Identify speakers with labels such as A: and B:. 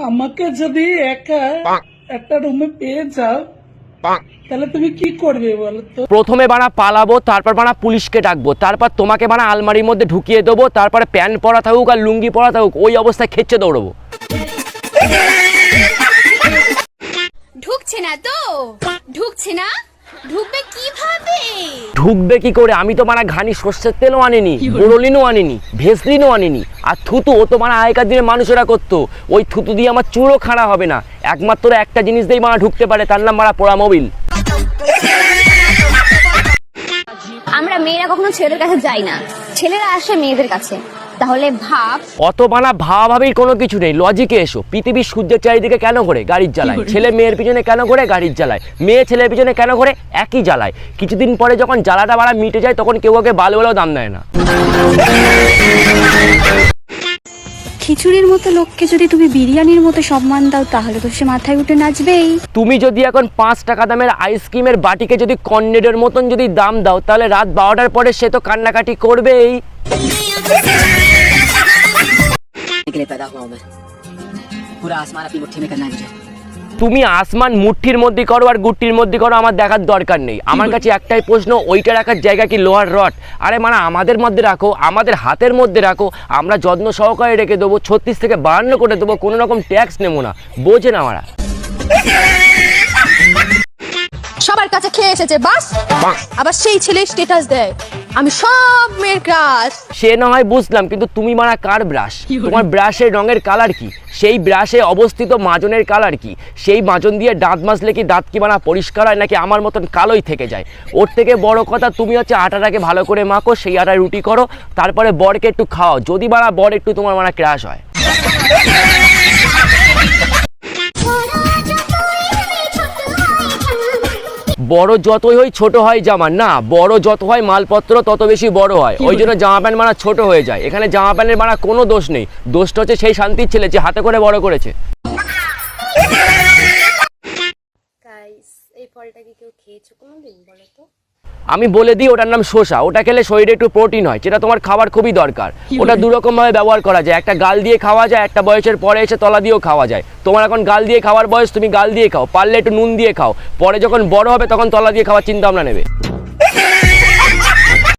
A: আমাকে যদি একা একটা রুমে পেয়ে যাও তাহলে তুমি কি করবে বলো তো?
B: প্রথমে বানা পালাবো তারপর বানা পুলিশকে ডাকবো তারপর তোমাকে বানা আলমারির মধ্যে ঢুকিয়ে দেবো তারপরে প্যান্ট পরা থাকুক আর লুঙ্গি পরা থাকুক ওই অবস্থায় খেচে দৌড়বো।
C: ঢুকছে না তো? ঢুকছে না? ঢুকবে কীভাবে?
B: ঢুকবে কি করে? আমি তো মারা ঘানি সর্ষের তেলও আনিনি বোরলিনও আনিনি ভেসলিনও আনিনি। আর থুতু ও তো মারা আগেকার দিনে মানুষেরা করতো। ওই থুতু দিয়ে আমার চুলও খাড়া হবে না। একমাত্র একটা জিনিস দিয়েই মারা ঢুকতে পারে তার নাম মারা পোড়া মোবিল।
C: আমরা মেয়েরা কখনো ছেলেদের কাছে যাই না। ছেলেরা আসে মেয়েদের কাছে। তাহলে ভাব।
B: অত বানা ভাবাভাবির কোনো কিছু নেই। লজিকে এসো। পৃথিবীর সূর্যের চারিদিকে কেন ঘোরে? গাড়ির জ্বালায়। ছেলে মেয়ের পিছনে কেন ঘোরে? গাড়ির জ্বালায়। মেয়ে ছেলের পিছনে কেন ঘোরে? একই জ্বালায়। কিছুদিন পরে যখন জ্বালাটা বাড়া মিটে যায় তখন কেউ ওকে বাল বলেও দাম দেয় না।
D: খিচুড়ির মতো লোককে যদি তুমি বিরিয়ানির মতো সম্মান দাও তাহলে তো সে মাথায় উঠে নাচবেই।
B: তুমি যদি এখন পাঁচ টাকা দামের আইসক্রিমের বাটিকে যদি কর্নেডের মতন যদি দাম দাও তাহলে রাত বারোটার পরে সে তো কান্নাকাটি করবেই।
E: के लिए पैदा हुआ हूं मैं पूरा आसमान अपनी मुट्ठी में करना है मुझे
B: তুমি আসমান মুঠির মধ্যে করো আর গুট্টির মধ্যে করো আমার দেখার দরকার নেই আমার কাছে একটাই প্রশ্ন ওইটা রাখার জায়গা কি লোহার রড আরে মানে আমাদের মধ্যে রাখো আমাদের হাতের মধ্যে রাখো আমরা যত্ন সহকারে রেখে দেবো ছত্রিশ থেকে বাহান্ন করে দেবো কোনো রকম ট্যাক্স নেবো না বোঝে না আমরা
F: সবার কাছে খেয়ে এসেছে বাস আবার সেই ছেলে স্ট্যাটাস দেয় আমি সব মেয়ের ক্রাশ
B: সে না হয় বুঝলাম কিন্তু তুমি মারা কার ব্রাশ তোমার ব্রাশের রঙের কালার কি? সেই ব্রাশে অবস্থিত মাজনের কালার কি? সেই মাজন দিয়ে দাঁত মাজলে কি দাঁত কি মানা পরিষ্কার হয় নাকি আমার মতন কালোই থেকে যায়? ওর থেকে বড় কথা তুমি হচ্ছে আটাটাকে ভালো করে মাখো সেই আটা রুটি করো তারপরে বরকে একটু খাওয়াও। যদি মারা বর একটু তোমার মারা ক্রাশ হয়। বড় যতই হয় ছোট হয় জামা না বড় যত হয় মালপত্র তত বেশি বড় হয়। ওই জন্য জামা প্যান্ট মারা ছোট হয়ে যায়। এখানে জামা প্যান্টের মারা কোনো দোষ নেই। দোষটা হচ্ছে সেই শান্তির ছেলে যে হাতে করে বড় করেছে।
C: এই ফলটা কি কেউ খেয়েছো কোনোদিন বলো তো?
B: আমি বলে দিই ওটার নাম শোষা ওটা খেলে শরীরে একটু প্রোটিন হয় যেটা তোমার খাবার খুবই দরকার। ওটা দুরকমভাবে ভাবে ব্যবহার করা যায়। একটা গাল দিয়ে খাওয়া যায় একটা বয়সের পরে এসে তলা দিয়েও খাওয়া যায়। তোমার এখন গাল দিয়ে খাওয়ার বয়স তুমি গাল দিয়ে খাও। পারলে একটু নুন দিয়ে খাও। পরে যখন বড় হবে তখন তলা দিয়ে খাওয়ার চিন্তা ভাবনা নেবে।